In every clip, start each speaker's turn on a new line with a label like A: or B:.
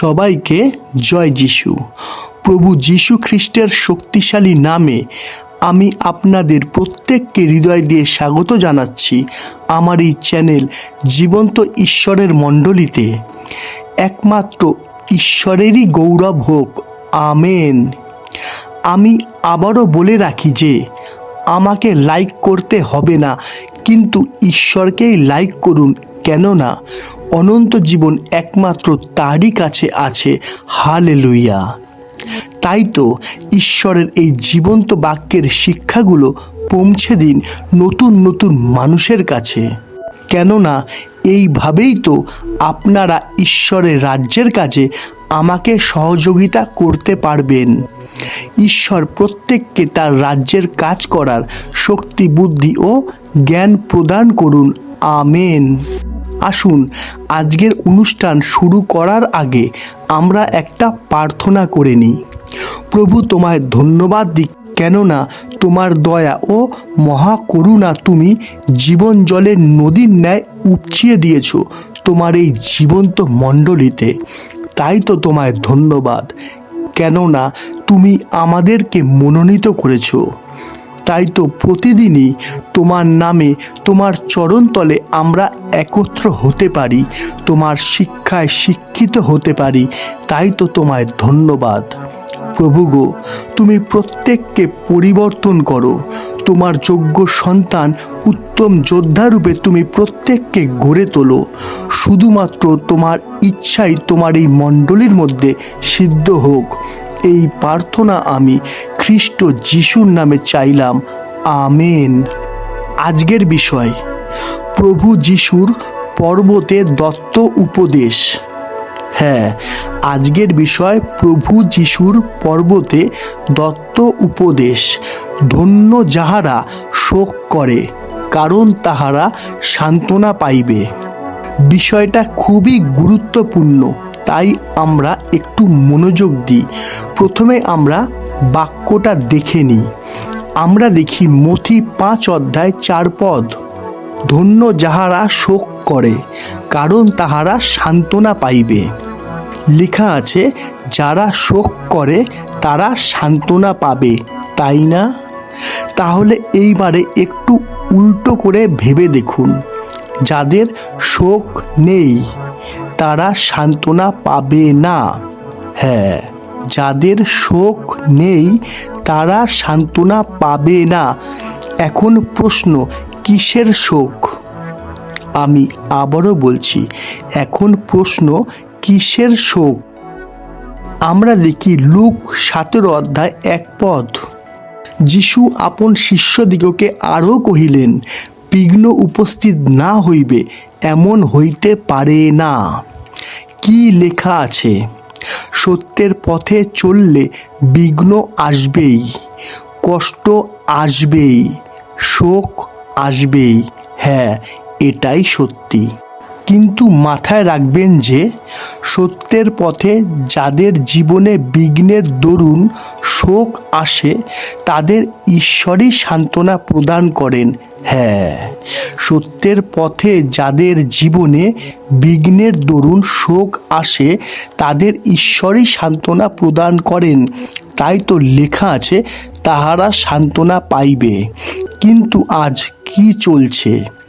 A: সবাইকে জয় যিশু। প্রভু যিশু খ্রিস্টের শক্তিশালী নামে আমি আপনাদের প্রত্যেককে হৃদয় দিয়ে স্বাগত জানাচ্ছি আমার এই চ্যানেল জীবন্ত ঈশ্বরের মণ্ডলীতে। একমাত্র ঈশ্বরেরই গৌরব হোক, আমেন। আমি আবারও বলে রাখি যে আমাকে লাইক করতে হবে না, কিন্তু ঈশ্বরকেই লাইক করুন কেননা অনন্ত জীবন একমাত্র তারই কাছে আছে। হালে লুইয়া তাই তো ঈশ্বরের এই জীবন্ত বাক্যের শিক্ষাগুলো পৌঁছে দিন নতুন নতুন মানুষের কাছে। কেননা এইভাবেই তো আপনারা ঈশ্বরের রাজ্যের কাজে আমাকে সহযোগিতা করতে পারবেন। ঈশ্বর প্রত্যেককে তার রাজ্যের কাজ করার শক্তি, বুদ্ধি ও জ্ঞান প্রদান করুন। আমেন। আসুন, আজকের অনুষ্ঠান শুরু করার আগে আমরা একটা প্রার্থনা করে নিই। প্রভু তোমায় ধন্যবাদ দিক কেননা তোমার দয়া ও মহাকরুণা তুমি জীবন জলের নদীর ন্যায় উপচিয়ে দিয়েছ তোমার এই জীবন্ত মণ্ডলীতে। তাই তো তোমায় ধন্যবাদ। কেননা তুমি আমাদেরকে মনোনীত করেছ। তাই তো প্রতিদিনই তোমার নামে তোমার চরণতলে আমরা একত্র হতে পারি, তোমার শিক্ষায় শিক্ষিত হতে পারি। তাই তো তোমায় ধন্যবাদ। প্রভু গো, তুমি প্রত্যেককে পরিবর্তন করো। তোমার যোগ্য সন্তান উত্তম যোদ্ধারূপে তুমি প্রত্যেককে গড়ে তোলো। শুধুমাত্র তোমার ইচ্ছাই তোমার এই মণ্ডলীর মধ্যে সিদ্ধ হোক। এই প্রার্থনা আমি খ্রিস্ট যিশুর নামে চাইলাম। আমেন। আজকের বিষয়, প্রভু যিশুর পর্বতে দত্ত উপদেশ। হ্যাঁ আজকের বিষয় প্রভু যিশুর পর্বতে দত্ত উপদেশ। ধন্য যাহারা শোক করে, কারণ তাহারা সান্ত্বনা পাইবে। বিষয়টা খুবই গুরুত্বপূর্ণ, তাই আমরা একটু মনোযোগ দিই। প্রথমে আমরা বাক্যটা দেখে নিই। আমরা দেখি মথি পাঁচ অধ্যায় চার পদ। ধন্য যাহারা শোক করে, কারণ তাহারা সান্ত্বনা পাইবে। লেখা আছে, যারা শোক করে, তারা সান্ত্বনা পাবে, তাই না? তাহলে এইবারে একটু উল্টো করে ভেবে দেখুন। যাদের শোক নেই, তারা সান্ত্বনা পাবে না। হ্যাঁ যাদের শোক নেই, তারা সান্ত্বনা পাবে না। এখন প্রশ্ন, কিসের শোক? আমি আবারও বলছি, এখন প্রশ্ন কিসের শোক? আমরা দেখি লুক সতেরো অধ্যায় এক পদ। যিশু আপন শিষ্যদিগকে আরও কহিলেন, বিঘ্ন উপস্থিত না হইবে, এমন হইতে পারে না। কি লেখা আছে? সত্যের পথে চললে বিঘ্ন আসবেই, কষ্ট আসবেই, শোক আসবেই। হ্যাঁ এটাই সত্যি। কিন্তু মাথায় রাখবেন যে, সত্যের পথে যাদের জীবনে বিঘ্নের দরুন শোক আসে, তাদের ঈশ্বরই সান্ত্বনা প্রদান করেন। হ্যাঁ সত্যের পথে যাদের জীবনে বিঘ্নের দরুন শোক আসে, তাদের ঈশ্বরই সান্ত্বনা প্রদান করেন। তাই তো লেখা আছে, তাহারা সান্ত্বনা পাইবে। কিন্তু আজ কি চলছে?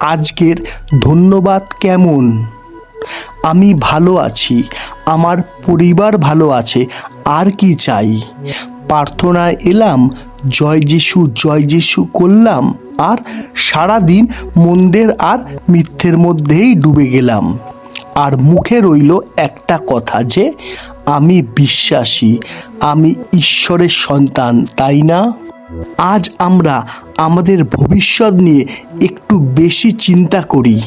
A: আজকের ধন্যবাদ কেমন? আমি ভালো আছি, আমার পরিবার ভালো আছে, আর কি চাই? প্রার্থনায় এলাম, জয় যিশু জয় যিশু করলাম, আর সারাদিন মন্দের আর মিথ্যের মধ্যেই ডুবে গেলাম। আর মুখে রইল একটা কথা যে, আমি বিশ্বাসী, আমি ঈশ্বরের সন্তান, তাই না? আজ আমরা আমাদের ভবিষ্যৎ নিয়ে একটু বেশি চিন্তা করি।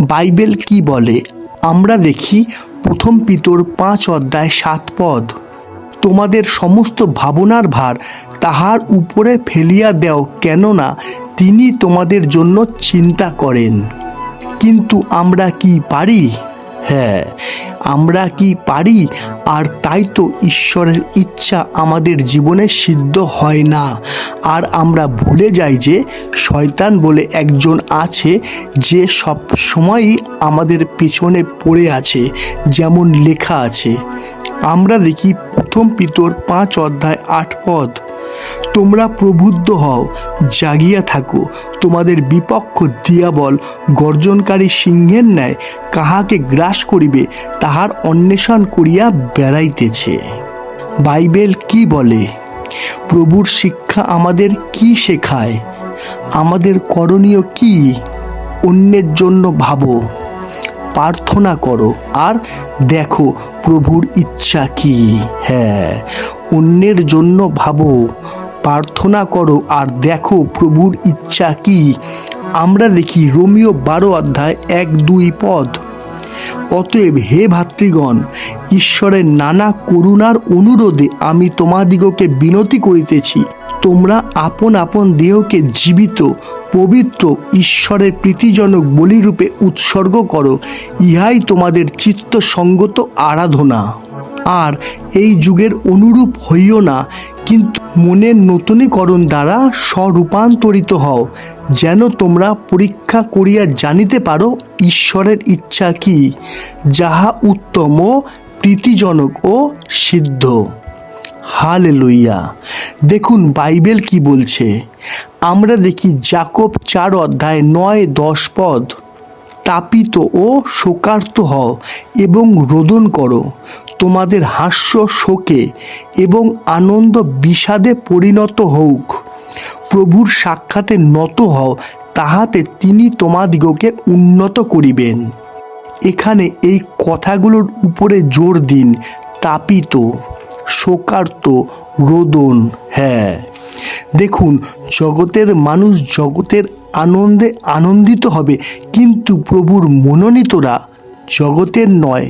A: বাইবেল কি বলে? আমরা দেখি প্রথম পিতর পাঁচ অধ্যায় সাত পদ। তোমাদের সমস্ত ভাবনার ভার তাহার উপরে ফেলিয়া দেও কেননা তিনি তোমাদের জন্য চিন্তা করেন। কিন্তু আমরা কি পারি? হ্যাঁ আমরা কি পারি? আর তাই তো ঈশ্বরের ইচ্ছা আমাদের জীবনে সিদ্ধ হয় না। আর আমরা ভুলে যাই যে শয়তান বলে একজন আছে যে সব সময়ই আমাদের পেছনে পড়ে আছে, যেমন লেখা আছে। আমরা দেখি প্রথম পিতর পাঁচ অধ্যায় আট পদ। তোমরা প্রবুদ্ধ হও, জাগিয়া থাকো। তোমাদের বিপক্ষ দিয়াবল গর্জনকারী সিংহের ন্যায় কাহাকে গ্রাস করিবে, তাহার অন্বেষণ করিয়া বেড়াইতেছে। বাইবেল কি বলে? প্রভুর শিক্ষা আমাদের কি শেখায়? আমাদের করণীয় কি? অন্যের জন্য ভাবো। প্রার্থনা করো। আর দেখো, প্রভুর ইচ্ছা কি? হ্যাঁ অন্যের জন্য ভাবো, প্রার্থনা করো, আর দেখো, প্রভুর ইচ্ছা কি? আমরা দেখি রোমিও বারো অধ্যায় এক দুই পদ। অতএব হে ভাতৃগণ, ঈশ্বরের নানা করুণার অনুরোধে আমি তোমাদিগকে বিনতি করিতেছি। তোমরা আপন আপন দেহকে জীবিত পবিত্র ঈশ্বরের প্রীতিজনক বলিরূপে উৎসর্গ করো, ইহাই তোমাদের চিত্ত সঙ্গত আরাধনা। আর এই যুগের অনুরূপ হইও না, কিন্তু মনের নতুনীকরণ দ্বারা স্বরূপান্তরিত হও, যেন তোমরা পরীক্ষা করিয়া জানিতে পারো ঈশ্বরের ইচ্ছা কি, যাহা উত্তম ও প্রীতিজনক ও সিদ্ধ। হালে লইয়া দেখুন বাইবেল কি বলছে আমরা দেখি জাকব চার অধ্যায় নয়, দশ পদ। তাপিত ও শোকার্ত হও এবং রোদন করো। তোমাদের হাস্য শোকে এবং আনন্দ বিষাদে পরিণত হোক প্রভুর সাক্ষাতে নত হও, তাহাতে তিনি তোমাদিগকে উন্নত করিবেন। এখানে এই কথাগুলোর উপরে জোর দিন, তাপিত, শোকার্ত, রোদন হ্যাঁ। দেখুন, জগতের মানুষ জগতের আনন্দে আনন্দিত হবে, কিন্তু প্রভুর মনোনীতরা জগতের নয়।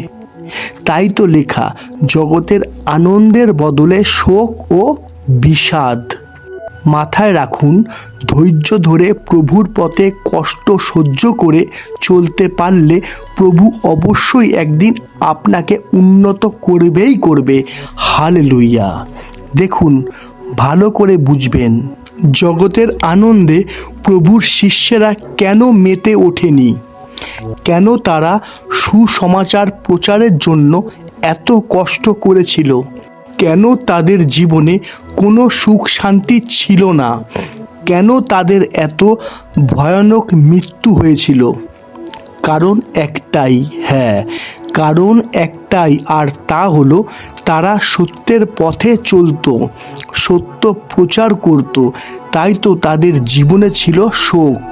A: তাই তো লেখা, জগতের আনন্দের বদলে শোক ও বিষাদ। মাথায় রাখুন, ধৈর্য ধরে প্রভুর পথে কষ্ট সহ্য করে চলতে পারলে প্রভু অবশ্যই একদিন আপনাকে উন্নত করবেই করবে। হাল লুইয়া দেখুন ভালো করে বুঝবেন, জগতের আনন্দে প্রভুর শিষ্যেরা কেন মেতে ওঠেনি? কেন তারা সুসমাচার প্রচারের জন্য এত কষ্ট করেছিল? কেন তাদের জীবনে কোনো সুখ শান্তি ছিল না? কেন তাদের এত ভয়ানক মৃত্যু হয়েছিল? কারণ একটাই হ্যাঁ কারণ একটাই, আর তা হলো তারা সত্যের পথে চলতো, সত্য প্রচার করত, তাই তো তাদের জীবনে ছিল শোক,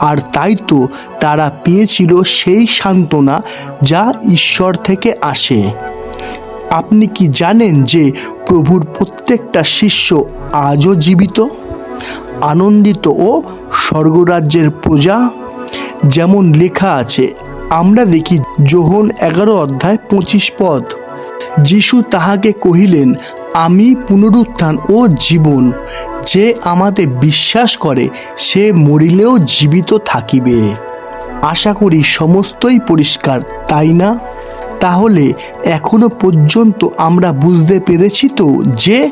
A: আর তাই তো তারা পেয়েছিল সেই সান্ত্বনা যা ঈশ্বর থেকে আসে। আপনি কি জানেন যে প্রভুর প্রত্যেকটা শিষ্য আজও জীবিত? আনন্দিত ও স্বর্গরাজ্যের প্রজা? যেমন লেখা আছে আমরা দেখি যোহন এগারো অধ্যায় পঁচিশ পদ। যিশু তাহাকে কহিলেন, আমি পুনরুত্থান ও জীবন। যে আমাতে বিশ্বাস করে, সে মরিলেও জীবিত থাকিবে। আশা করি সমস্তই পরিষ্কার, তাই না? তাহলে এখনও পর্যন্ত আমরা বুঝতে পেরেছি তো যে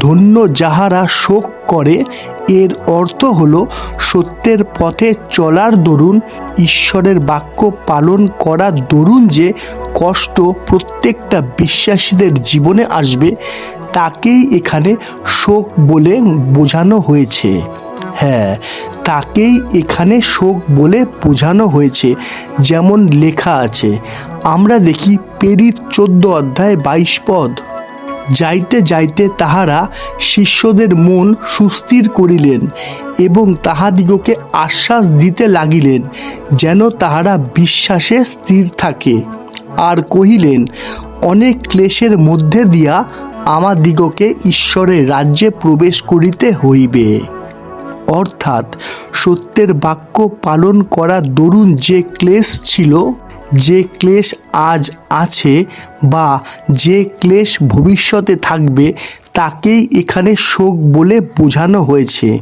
A: ধন্য যাহারা শোক করে, এর অর্থ হলো সত্যের পথে চলার দরুন ঈশ্বরের বাক্য পালন করার দরুন যে কষ্ট প্রত্যেকটা বিশ্বাসীদের জীবনে আসবে, তাকেই এখানে শোক বলে বোঝানো হয়েছে। হ্যাঁ তাকেই এখানে শোক বলে বোঝানো হয়েছে। যেমন লেখা আছে, আমরা দেখি পেরিত চোদ্দ অধ্যায় বাইশ পদ যাইতে যাইতে তাহারা শিষ্যদের মন সুস্থির করিলেন এবং তাহাদিগকে আশ্বাস দিতে লাগিলেন, যেন তাহারা বিশ্বাসে স্থির থাকে। আর কহিলেন, অনেক ক্লেশের মধ্যে দিয়া আমাদিগকে ঈশ্বরের রাজ্যে প্রবেশ করিতে হইবে। অর্থাৎ সত্যের বাক্য পালন করা দরুন যে ক্লেশ ছিল যে ক্লেশ আজ আছে বা যে ক্লেশ ভবিষ্যতে থাকবে, তাকেই এখানে শোক বলে বোঝানো হয়েছে।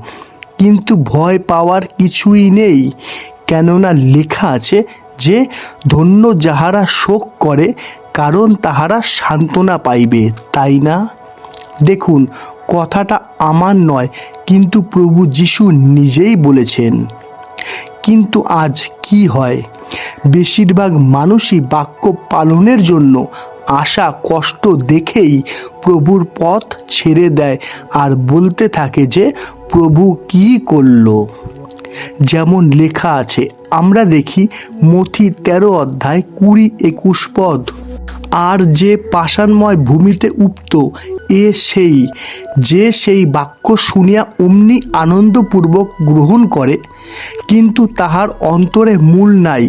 A: কিন্তু ভয় পাওয়ার কিছুই নেই, কেননা লেখা আছে যে, ধন্য যাহারা শোক করে, কারণ তাহারা সান্ত্বনা পাইবে, তাই না? দেখুন, কথাটা আমার নয়, কিন্তু প্রভু যিশু নিজেই বলেছেন। কিন্তু আজ কি হয়? বেশিরভাগ মানুষই বাক্য পালনের জন্য আশা, কষ্ট দেখেই প্রভুর পথ ছেড়ে দেয় আর বলতে থাকে যে, প্রভু কি করল? যেমন লেখা আছে, আমরা দেখি মথি তেরো অধ্যায় কুড়ি একুশ পদ। আর যে পাষাণময় ভূমিতে উক্ত, এ সেই, যে সেই বাক্য শুনিয়া অমনি আনন্দপূর্বক গ্রহণ করে, কিন্তু তাহার অন্তরে মূল নাই।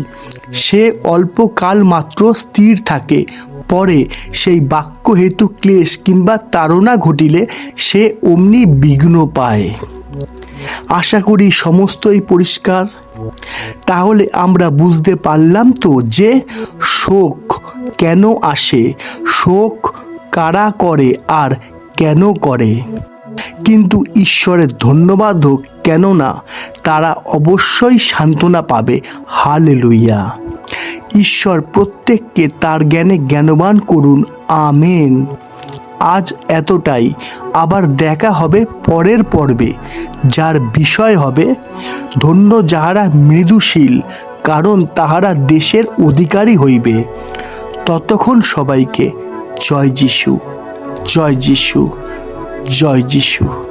A: সে অল্পকাল মাত্র স্থির থাকে, পরে সেই বাক্য হেতু ক্লেশ কিংবা তাড়না ঘটিলে সে অমনি বিঘ্ন পায়। আশা করি সমস্তই পরিষ্কার। তাহলে আমরা বুঝতে পারলাম তো যে শোক কেন আসে? শোক কারা করে আর কেন করে? কিন্তু ঈশ্বরের ধন্যবাদ হোক কেননা তারা অবশ্যই সান্ত্বনা পাবে। হালেলুইয়া ঈশ্বর প্রত্যেককে তার জ্ঞানে জ্ঞানবান করুন। আমেন। আজ এতটাই। আবার দেখা হবে পরের পর্বে। যার বিষয় হবে, ধন্য যাহারা মৃদুশীল, কারণ তাহারা দেশের অধিকারী হইবে। ততক্ষণ সবাইকে জয় যিশু জয় যিশু জয় যিশু।